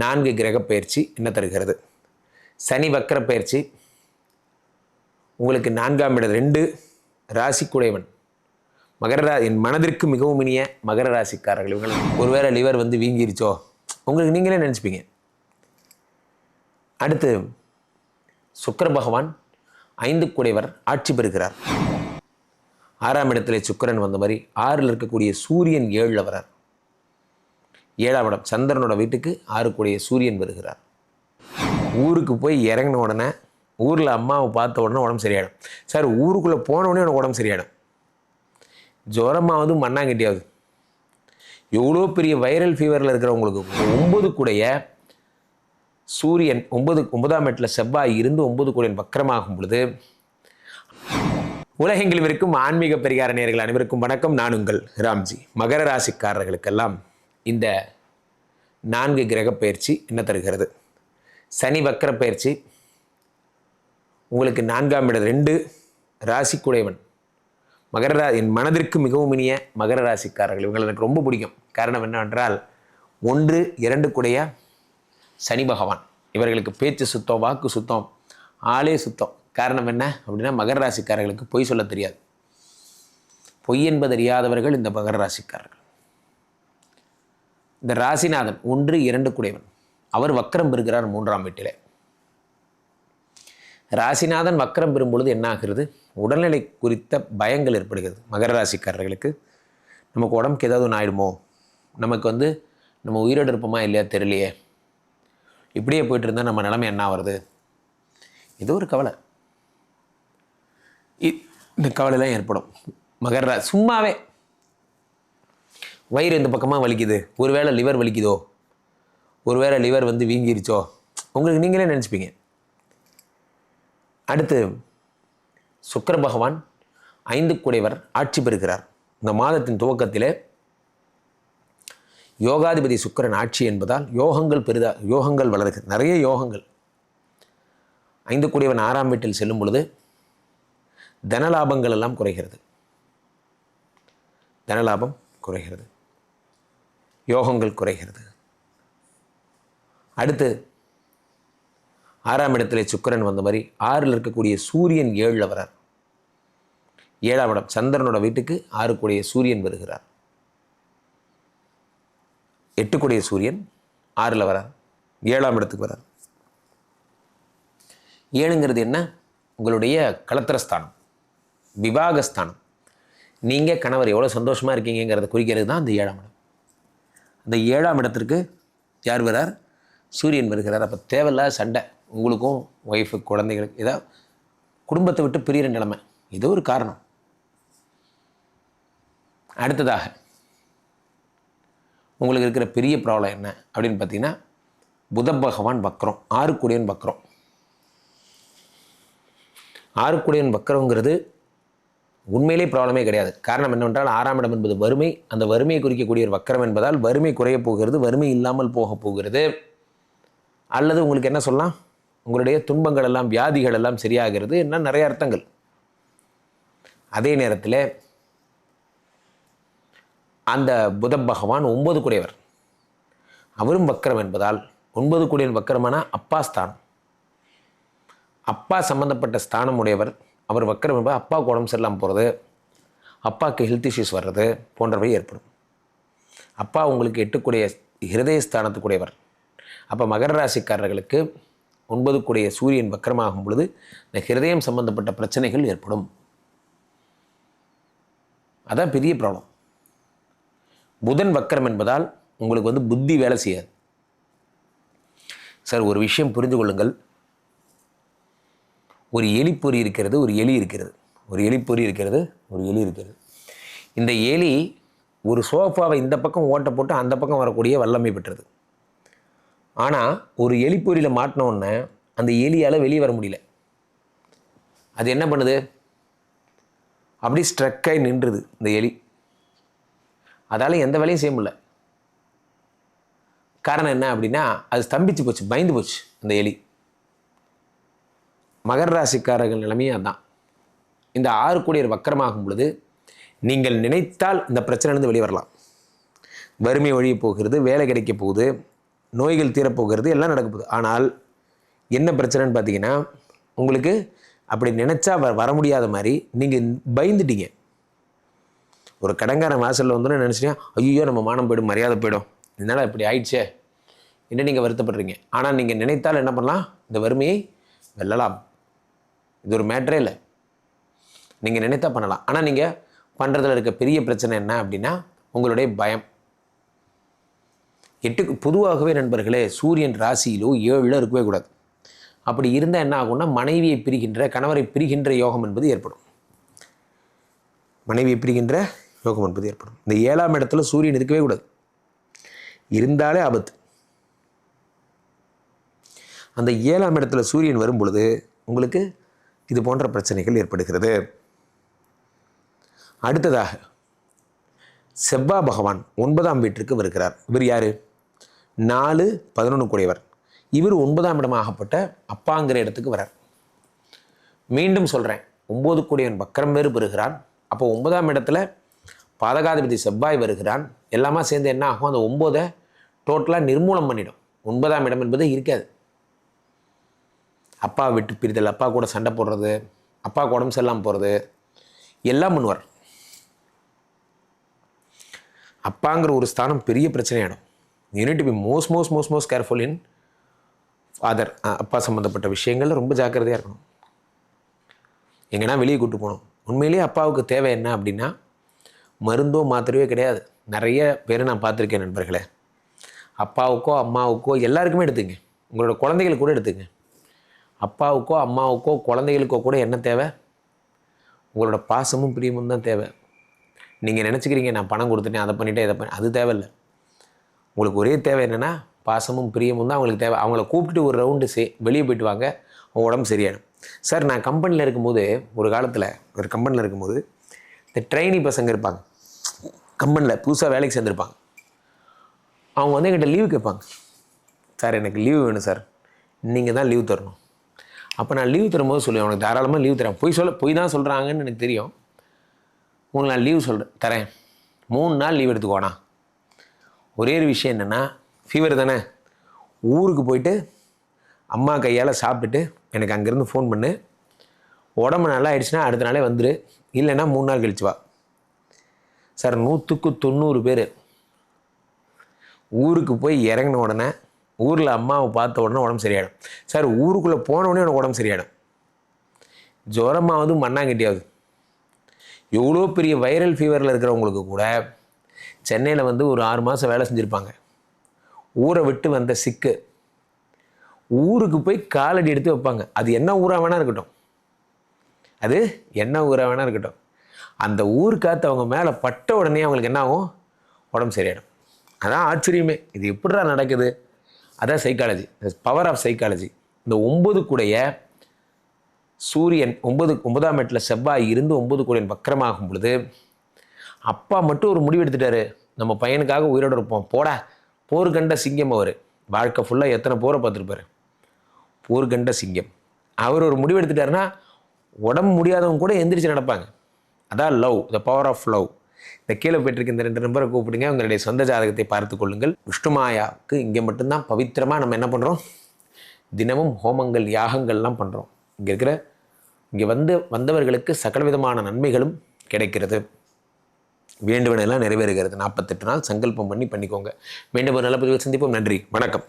நான்கு கிரக பயிற்சி என்ன தருகிறது? சனி வக்கர பயிற்சி. உங்களுக்கு நான்காம் இடம் ரெண்டு ராசிக்குடையவன். மகர ரா என் மனதிற்கு மிகவும் இனிய மகர ராசிக்காரர்கள். இவங்க ஒருவேளை லிவர் வந்து வீங்கிருச்சோ? உங்களுக்கு நீங்களே நினச்சிப்பீங்க. அடுத்து சுக்கர பகவான் ஐந்து குடைவர் ஆட்சி பெறுகிறார். ஆறாம் இடத்திலே சுக்கிரன் வந்த மாதிரி ஆறில் இருக்கக்கூடிய சூரியன் ஏழில் வரார் ஏழாம் இடம் சந்திரனோட வீட்டுக்கு ஆறுக்குடைய சூரியன் வருகிறார். ஊருக்கு போய் இறங்கின உடனே ஊரில் அம்மாவை பார்த்த உடனே உடம்பு சரியாயிடும். சார் ஊருக்குள்ளே போன உடனே உனக்கு உடம்பு சரியாயிடும். ஜுரமாவது மண்ணாங்கட்டியாவது. எவ்வளோ பெரிய வைரல் ஃபீவரில் இருக்கிறவங்களுக்கு ஒம்பது கூடைய சூரியன் ஒன்பது ஒன்பதாம் எட்டில் செவ்வாய் இருந்து ஒன்பது கூடையன் வக்கரமாகும் பொழுது உலகெங்கிலும் இருக்கும் ஆன்மீக பரிகார நேர்கள் அனைவருக்கும் வணக்கம். நான் உங்கள் ராம்ஜி. மகர ராசிக்காரர்களுக்கெல்லாம் இந்த நான்கு கிரக பயிற்சி என்ன தருகிறது? சனி வக்கர பயிற்சி உங்களுக்கு நான்காம் இடம் ரெண்டு ராசிக்குடையவன். மகர ரா என் மனதிற்கு மிகவும் இனிய மகர ராசிக்காரர்கள். இவங்களை எனக்கு ரொம்ப பிடிக்கும். காரணம் என்னவென்றால் ஒன்று இரண்டு கூடைய சனி பகவான். இவர்களுக்கு பேச்சு சுத்தம் வாக்கு சுத்தம் ஆளே சுத்தம். காரணம் என்ன அப்படின்னா மகர ராசிக்காரர்களுக்கு பொய் சொல்ல தெரியாது. பொய் என்பது அறியாதவர்கள் இந்த மகர ராசிக்காரர்கள். இந்த ராசிநாதன் ஒன்று இரண்டு குடைவன் அவர் வக்கரம் பெறுகிறார் மூன்றாம் வீட்டிலே. ராசிநாதன் வக்கரம் பெறும்பொழுது என்ன ஆகிறது? உடல்நிலை குறித்த பயங்கள் ஏற்படுகிறது மகர ராசிக்காரர்களுக்கு. நமக்கு உடம்புக்கு ஏதாவது ஒன்று ஆயிடுமோ? நமக்கு வந்து நம்ம உயிரோடு இருப்போமா இல்லையா தெரியலையே. இப்படியே போயிட்டு இருந்தால் நம்ம நிலைமை என்ன வருது ஏதோ ஒரு கவலை. இ- இந்த கவலைலாம் ஏற்படும். மகர சும்மாவே வயிறு இந்த பக்கமாக வலிக்குது? ஒருவேளை லிவர் வலிக்குதோ? ஒருவேளை லிவர் வந்து வீங்கிருச்சோ? உங்களுக்கு நீங்களே நினச்சிப்பீங்க. அடுத்து சுக்கர பகவான் ஐந்து குடைவர் ஆட்சி பெறுகிறார். இந்த மாதத்தின் துவக்கத்திலே யோகாதிபதி சுக்கிரன் ஆட்சி என்பதால் யோகங்கள் பெரிதா யோகங்கள் வளர்கிறது நிறைய யோகங்கள். ஐந்து குடைவன் ஆறாம் வீட்டில் செல்லும் பொழுது தனலாபங்கள் எல்லாம் குறைகிறது. தனலாபம் குறைகிறது. யோகங்கள் குறைகிறது. அடுத்து ஆறாம் இடத்துல சுக்கரன் வந்த மாதிரி ஆறில் இருக்கக்கூடிய சூரியன் ஏழில் வரார். ஏழாம் இடம் சந்திரனோட வீட்டுக்கு ஆறு கூடிய சூரியன் வருகிறார். எட்டு கூடிய சூரியன் ஆறில் வரார். ஏழாம் இடத்துக்கு வரார். ஏழுங்கிறது என்ன? உங்களுடைய களத்திரஸ்தானம் விவாகஸ்தானம். நீங்கள் கணவர் எவ்வளோ சந்தோஷமாக இருக்கீங்கிறத குறிக்கிறது தான் அந்த ஏழாம் இடம். அந்த ஏழாம் இடத்திற்கு யார் வர்றார் சூரியன் வருகிறார். அப்போ தேவையில்லாத சண்டை. உங்களுக்கும் ஒய்ஃபு குழந்தைகளுக்கு ஏதாவது குடும்பத்தை விட்டு பிரியிற நிலைமை. இது ஒரு காரணம். அடுத்ததாக உங்களுக்கு இருக்கிற பெரிய ப்ராப்ளம் என்ன? அப்படின்னு பார்த்தீங்கன்னா புத பகவான் வக்ரம் ஆறுக்குடியன் வக்ரம். ஆறுக்குடியன் வக்ரங்கிறது உண்மையிலே ப்ராப்ளமே கிடையாது. காரணம் என்னவென்றால் ஆறாம் இடம் என்பது வறுமை. அந்த வறுமையை குறிக்கக்கூடிய ஒரு வக்கரம் என்பதால் வறுமை குறையப் போகிறது வறுமை இல்லாமல் போகப் போகிறது. அல்லது உங்களுக்கு என்ன சொல்லலாம்? உங்களுடைய துன்பங்கள் எல்லாம் வியாதிகள் எல்லாம் சரியாகிறது என்ன நிறைய அர்த்தங்கள். அதே நேரத்தில் அந்த புத பகவான் ஒன்பது குடையவர். அவரும் வக்கரம் என்பதால் ஒன்பது குடையின் வக்கரமான அப்பா ஸ்தானம். அப்பா சம்பந்தப்பட்ட ஸ்தானம் உடையவர். அவர் வக்கரம் என்பது அப்பாவுக்கு உடம்பு சரியில்லாமல் போகிறது அப்பாவுக்கு ஹெல்த் இஷ்யூஸ் வர்றது போன்றவை ஏற்படும். அப்பா உங்களுக்கு எட்டுக்கூடிய ஹிருதய ஸ்தானத்துக்குடையவர் அப்போ மகர ராசிக்காரர்களுக்கு ஒன்பதுக்குடைய சூரியன் வக்கரமாகும் பொழுது இந்த ஹிருதயம் சம்பந்தப்பட்ட பிரச்சனைகள் ஏற்படும். அதான் பெரிய ப்ராப்ளம் புதன் வக்கரம் என்பதால் உங்களுக்கு வந்து புத்தி வேலை செய்யாது. சார் ஒரு விஷயம் புரிந்து கொள்ளுங்கள். ஒரு எலிப்பொறி இருக்கிறது ஒரு எலி இருக்கிறது. ஒரு எலிப்பொறி இருக்கிறது ஒரு எலி இருக்கிறது. இந்த எலி ஒரு சோஃபாவை இந்த பக்கம் ஓட்ட போட்டு அந்த பக்கம் வரக்கூடிய வல்லமை பெற்றது. ஆனால் ஒரு எலிப்பொறியில் மாட்டின அந்த எலியால் வெளியே வர முடியல. அது என்ன பண்ணுது? அப்படி ஸ்ட்ரக்காகி நின்றுது இந்த எலி. அதால் எந்த வேலையும் செய்ய முடியல. காரணம் என்ன அப்படின்னா அது ஸ்தம்பிச்சு போச்சு பயந்து போச்சு அந்த எலி. மகர ராசிக்காரர்கள் நிலைமையே அதான். இந்த ஆறு கோடியர் வக்கரமாகும் பொழுது நீங்கள் நினைத்தால் இந்த பிரச்சனையிலிருந்து வெளியே வரலாம். வறுமை ஒழிய போகிறது வேலை கிடைக்க போகுது நோய்கள் தீரப்போகிறது எல்லாம் நடக்க போகுது. ஆனால் என்ன பிரச்சனைன்னு பார்த்தீங்கன்னா உங்களுக்கு அப்படி நினச்சா வ வர முடியாத மாதிரி நீங்கள் பயந்துட்டீங்க. ஒரு கடங்காரன் வாசலில் வந்தோன்னு நினச்சிட்டேன் ஐயோ நம்ம மானம் போயிடும் மரியாதை போயிடும். இதனால் இப்படி ஆயிடுச்சே. என்ன நீங்கள் வருத்தப்படுறீங்க? ஆனால் நீங்கள் நினைத்தால் என்ன பண்ணலாம்? இந்த வறுமையை வெல்லலாம். இது ஒரு மேட்ரே இல்லை. நீங்கள் நினைத்தா பண்ணலாம். ஆனால் நீங்கள் பண்ணுறதுல இருக்க பெரிய பிரச்சனை என்ன அப்படின்னா உங்களுடைய பயம். எட்டுக்கு பொதுவாகவே நண்பர்களே சூரியன் ராசியிலோ ஏழில் இருக்கவே கூடாது. அப்படி இருந்தால் என்ன ஆகும்னா மனைவியை பிரிகின்ற கணவரை பிரிகின்ற யோகம் என்பது ஏற்படும். மனைவியை பிரிகின்ற யோகம் என்பது ஏற்படும். இந்த ஏழாம் இடத்துல சூரியன் இருக்கவே கூடாது. இருந்தாலே ஆபத்து. அந்த ஏழாம் இடத்துல சூரியன் வரும் பொழுது உங்களுக்கு இது போன்ற பிரச்சனைகள் ஏற்படுகிறது. அடுத்ததாக செவ்வா பகவான் ஒன்பதாம் வீட்டிற்கு வருகிறார் இவர் யார்? நாலு பதினொன்று கூடியவர். இவர் ஒன்பதாம் இடமாகப்பட்ட அப்பாங்கிற இடத்துக்கு வரார் மீண்டும் சொல்கிறேன் ஒம்பது கூடியவன் வக்கரம் வேறு பெறுகிறான். அப்போ ஒன்பதாம் இடத்துல பாதகாதிபதி செவ்வாய் வருகிறான். எல்லாமே சேர்ந்து என்ன ஆகும்? அந்த ஒம்போதை டோட்டலாக நிர்மூலம் பண்ணிடும். ஒன்பதாம் இடம் என்பது இருக்காது. அப்பா விட்டு பிரிதல் அப்பா கூட சண்டை போடுறது அப்பா உடம்பு சரியில்லாமல் போகிறது எல்லாம் பண்ணுவார். அப்பாங்கிற ஒரு ஸ்தானம் பெரிய பிரச்சனையாயிடும். You need be most most most most careful in father அப்பா சம்மந்தப்பட்ட விஷயங்கள்ல ரொம்ப ஜாக்கிரதையாக இருக்கணும். எங்கன்னா வெளியே கூட்டு போகணும். உண்மையிலேயே அப்பாவுக்கு தேவை என்ன அப்படின்னா மருந்தோ மாத்திரையோ கிடையாது. நிறைய பேரை நான் பார்த்துருக்கேன் நண்பர்களே. அப்பாவுக்கோ அம்மாவுக்கோ எல்லாருக்குமே எடுத்துங்க. உங்களோட குழந்தைகளுக்கு கூட எடுத்துங்க. அப்பாவுக்கோ அம்மாவுக்கோ குழந்தைகளுக்கோ கூட என்ன தேவை? உங்களோட பாசமும் பிரியமும் தான் தேவை. நீங்கள் நினச்சிக்கிறீங்க நான் பணம் கொடுத்துட்டேன் அதை பண்ணிட்டேன் இதை பண்ணி அது தேவையில்லை. உங்களுக்கு ஒரே தேவை என்னென்னா பாசமும் பிரியமும் தான் அவங்களுக்கு தேவை. அவங்கள கூப்பிட்டு ஒரு ரவுண்டு சே வெளியே போயிட்டு வாங்க அவங்க உடம்பு சரியாயிடும். சார் நான் கம்பெனியில் இருக்கும்போது ஒரு காலத்தில் ஒரு கம்பெனியில் இருக்கும்போது இந்த ட்ரைனி பசங்க இருப்பாங்க. கம்பெனியில் புதுசாக வேலைக்கு சேர்ந்துருப்பாங்க. அவங்க வந்து என்கிட்ட லீவு கேட்பாங்க. சார் எனக்கு லீவு வேணும் சார் நீங்கள் தான் லீவ் தரணும். அப்போ நான் லீவ் தரும்போது சொல்லுவேன் உனக்கு தாராளமாக லீவ் தரேன். பொய் சொல்ல பொய் தான் சொல்கிறாங்கன்னு எனக்கு தெரியும். உங்களுக்கு நான் லீவ் சொல்கிறேன் தரேன். மூணு நாள் லீவ் எடுத்துக்கோண்ணா ஒரே ஒரு விஷயம் என்னென்னா ஃபீவர் தானே. ஊருக்கு போயிட்டு அம்மா கையால் சாப்பிட்டுட்டு எனக்கு அங்கேருந்து ஃபோன் பண்ணு. உடம்பு நல்லா ஆயிடுச்சுன்னா அடுத்த நாளே வந்துடு இல்லைன்னா மூணு நாள் கழிச்சு வா. சார் நூற்றுக்கு தொண்ணூறு பேர் ஊருக்கு போய் இறங்கின உடனே ஊரில் அம்மாவை பார்த்த உடனே உடம்பு சரியாயிடும். சார் ஊருக்குள்ளே போன உடனே எனக்கு உடம்பு சரியாயிடும். ஜுரமாவது மண்ணாங்கட்டியாவது. எவ்வளோ பெரிய வைரல் ஃபீவரில் இருக்கிறவங்களுக்கு கூட சென்னையில் வந்து ஒரு ஆறு மாதம் வேலை செஞ்சுருப்பாங்க. ஊரை விட்டு வந்த சிக்கு. ஊருக்கு போய் காலடி எடுத்து வைப்பாங்க. அது என்ன ஊராக வேணா இருக்கட்டும். அது என்ன ஊராக வேணா இருக்கட்டும். அந்த ஊர் காற்று அவங்க மேலே பட்ட உடனே அவங்களுக்கு என்ன ஆகும்? உடம்பு சரியாயிடும். அதான் ஆச்சரியமே. இது எப்படிடா நடக்குது? அதான் சைக்காலஜி பவர் ஆஃப் சைக்காலஜி இந்த ஒம்பது கூடைய சூரியன் ஒன்பது ஒன்பதாம் இடத்துல செவ்வாய் இருந்து ஒன்பது கூடையன் வக்கரமாகும் பொழுது அப்பா மட்டும் ஒரு முடிவு எடுத்துட்டாரு. நம்ம பையனுக்காக உயிரோடு இருப்போம். போடா. போர் கண்ட சிங்கம் அவர். வாழ்க்கை ஃபுல்லாக எத்தனை போரை பார்த்துருப்பாரு? போர் கண்ட சிங்கம். அவர் ஒரு முடிவு எடுத்துட்டாருன்னா உடம்பு முடியாதவங்க கூட எந்திரிச்சு நடப்பாங்க. அதான் love the power of love இந்த கீழே போயிட்டிருக்க இந்த ரெண்டு நம்பரை கூப்பிடுங்க. உங்களுடைய சொந்த ஜாதகத்தை பார்த்து கொள்ளுங்கள். விஷ்ணுமாயாவுக்கு இங்கே மட்டும்தான் பவித்திரமாக நம்ம என்ன பண்ணுறோம் தினமும் ஹோமங்கள் யாகங்கள்லாம் பண்ணுறோம் இங்கே இருக்கிற இங்கே வந்து வந்தவர்களுக்கு சகல விதமான நன்மைகளும் கிடைக்கிறது. வேண்டுவனெல்லாம் நிறைவேறுகிறது. நாற்பத்தெட்டு நாள் சங்கல்பம் பண்ணி பண்ணிக்கோங்க. மீண்டும் ஒரு நல்ல பதிவில் சந்திப்போம். நன்றி. வணக்கம்.